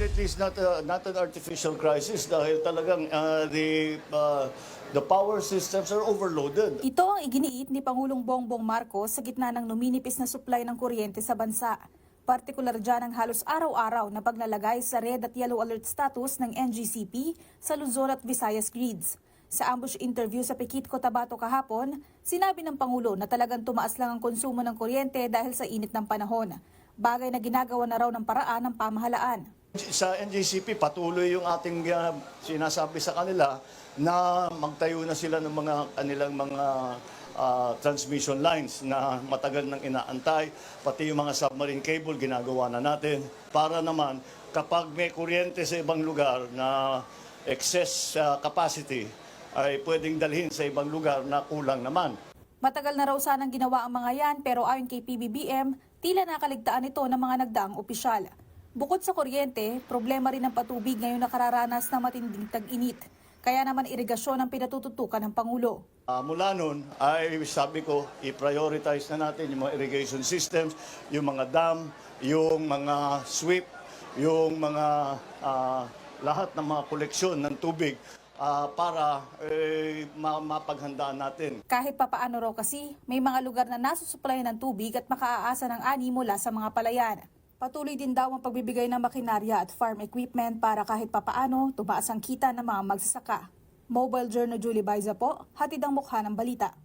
is not a, not an artificial crisis dahil talagang uh, the uh, the power systems are overloaded. Ito ang iginiit ni Pangulong Bongbong Marcos sa gitna ng numinipis na supply ng kuryente sa bansa. Partikular dyan ang halos araw-araw na paglalagay sa red at yellow alert status ng NGCP sa Luzon at Visayas grids. Sa ambush interview sa Pekit Cotabato kahapon, sinabi ng Pangulo na talagang tumaas lang ang konsumo ng kuryente dahil sa init ng panahon. Bagay na ginagawa na raw ng paraan ng pamahalaan. Sa NGCP, patuloy yung ating uh, sinasabi sa kanila na magtayo na sila ng mga kanilang mga uh, transmission lines na matagal nang inaantay. Pati yung mga submarine cable, ginagawa na natin. Para naman, kapag may kuryente sa ibang lugar na excess uh, capacity, ay pwedeng dalhin sa ibang lugar na kulang naman. Matagal na raw sanang ginawa ang mga yan pero ayon kay PBBM, tila nakaligtaan ito ng mga nagdaang opisyal. Bukod sa kuryente, problema rin ang patubig ngayon nakararanas ng matinding tag-init. Kaya naman irigasyon ang pinatututukan ng Pangulo. Ah, mula nun ay sabi ko, i-prioritize na natin yung mga irrigation systems, yung mga dam, yung mga sweep, yung mga ah, lahat ng mga koleksyon ng tubig ah, para eh, ma- mapaghandaan natin. Kahit papaano raw kasi, may mga lugar na nasusuplayan ng tubig at makaaasa ng ani mula sa mga palayan. Patuloy din daw ang pagbibigay ng makinarya at farm equipment para kahit papaano tumaas ang kita ng mga magsasaka. Mobile Journal Julie Baiza po, hatid ang mukha ng balita.